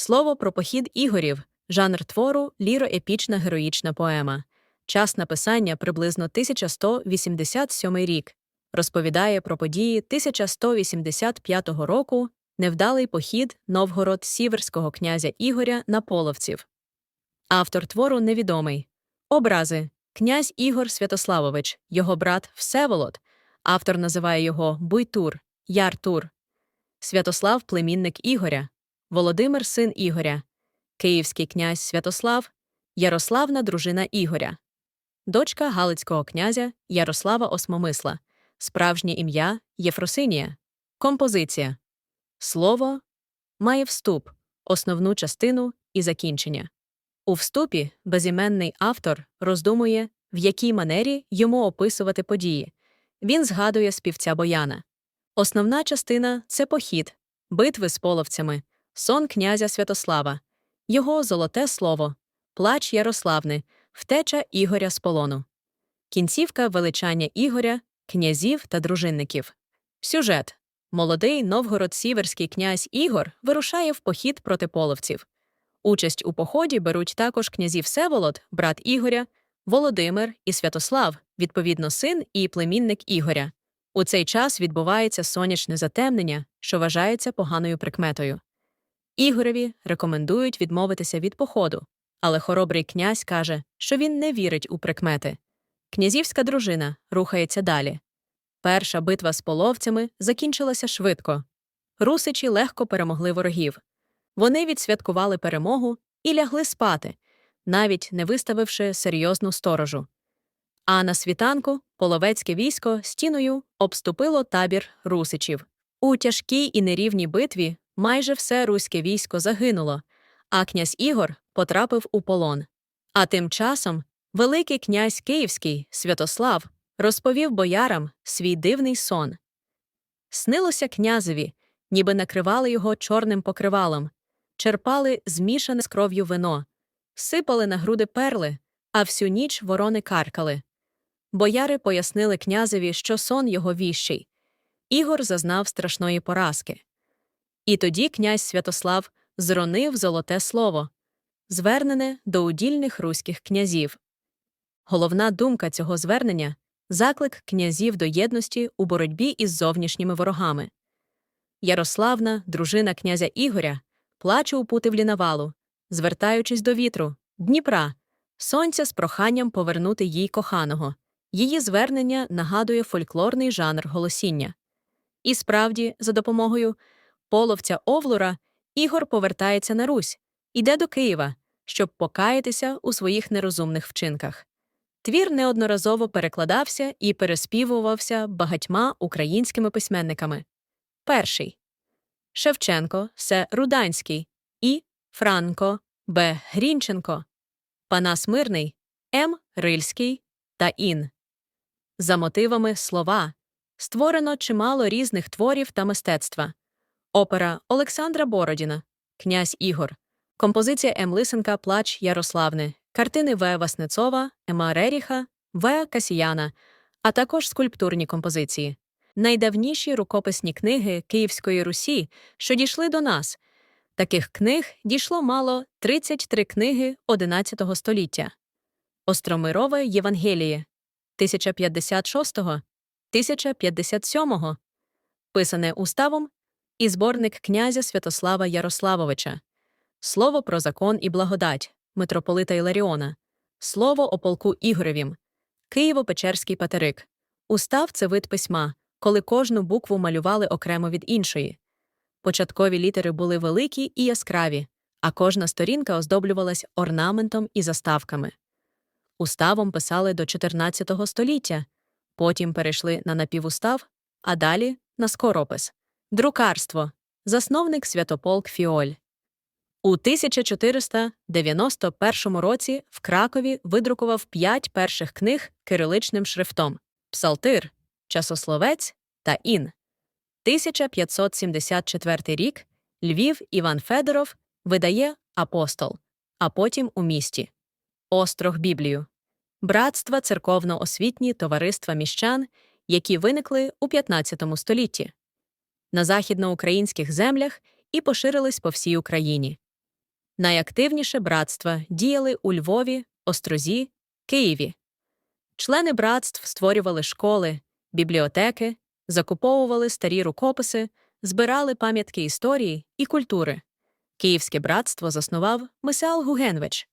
Слово про похід ігорів, жанр твору ліро-епічна героїчна поема. Час написання приблизно 1187 рік. Розповідає про події 1185 року, невдалий похід Новгород сіверського князя Ігоря на половців. Автор твору невідомий. Образи князь Ігор Святославович, його брат Всеволод. Автор називає його Буйтур, Яртур. Святослав племінник Ігоря, Володимир син Ігоря, Київський князь Святослав, Ярославна дружина Ігоря, дочка Галицького князя Ярослава Осмомисла, справжнє ім'я Єфросинія, композиція. Слово має вступ, основну частину і закінчення. У вступі безіменний автор роздумує, в якій манері йому описувати події. Він згадує співця Бояна. Основна частина це похід, битви з половцями, сон князя Святослава, його золоте слово, плач Ярославни, втеча Ігоря з полону. Кінцівка величання Ігоря, князів та дружинників. Сюжет молодий новгород-сіверський князь Ігор вирушає в похід проти половців. Участь у поході беруть також князі Всеволод, брат Ігоря, Володимир і Святослав, відповідно, син і племінник Ігоря. У цей час відбувається сонячне затемнення, що вважається поганою прикметою. Ігореві рекомендують відмовитися від походу, але хоробрий князь каже, що він не вірить у прикмети. Князівська дружина рухається далі. Перша битва з половцями закінчилася швидко. Русичі легко перемогли ворогів. Вони відсвяткували перемогу і лягли спати, навіть не виставивши серйозну сторожу. А на світанку половецьке військо стіною обступило табір русичів. У тяжкій і нерівній битві майже все руське військо загинуло, а князь Ігор потрапив у полон. А тим часом Великий князь Київський Святослав розповів боярам свій дивний сон. Снилося князеві, ніби накривали його чорним покривалом, черпали змішане з кров'ю вино, сипали на груди перли, а всю ніч ворони каркали. Бояри пояснили князеві, що сон його віщий. Ігор зазнав страшної поразки. І тоді князь Святослав зронив золоте слово, звернене до удільних руських князів. Головна думка цього звернення заклик князів до єдності у боротьбі із зовнішніми ворогами. Ярославна, дружина князя Ігоря, плаче у путивлі навалу, звертаючись до вітру, Дніпра, сонця з проханням повернути їй коханого. Її звернення нагадує фольклорний жанр голосіння. І справді, за допомогою половця Овлура, Ігор повертається на Русь, іде до Києва, щоб покаятися у своїх нерозумних вчинках. Твір неодноразово перекладався і переспівувався багатьма українськими письменниками. Перший Шевченко Се Руданський і Франко Б. Грінченко, Панас Мирний, М. Рильський та Ін. За мотивами слова створено чимало різних творів та мистецтва. Опера Олександра Бородіна, Князь Ігор, композиція М. Лисенка Плач Ярославни, картини В. Васнецова, Ема Реріха, В. Касіяна, а також скульптурні композиції. Найдавніші рукописні книги Київської Русі, що дійшли до нас. Таких книг дійшло мало 33 книги XI століття. Остромирове Євангеліє 1056-го, 1057-го, писане уставом і зборник князя Святослава Ярославовича, Слово про закон і благодать митрополита Іларіона, Слово о полку Ігоревім, Києво-Печерський патерик. Устав це вид письма, коли кожну букву малювали окремо від іншої. Початкові літери були великі і яскраві, а кожна сторінка оздоблювалась орнаментом і заставками. Уставом писали до 14 століття, потім перейшли на напівустав, а далі на скоропис. Друкарство. Засновник Святополк Фіоль. У 1491 році в Кракові видрукував п'ять перших книг кириличним шрифтом Псалтир, Часословець та Ін. 1574 рік Львів Іван Федоров видає Апостол, а потім у місті Острог Біблію, братства церковно-освітні товариства міщан, які виникли у 15 столітті на західноукраїнських землях і поширились по всій Україні. Найактивніше братства діяли у Львові, Острозі, Києві. Члени братств створювали школи, бібліотеки, закуповували старі рукописи, збирали пам'ятки історії і культури. Київське братство заснував Мисеал Гугенвич,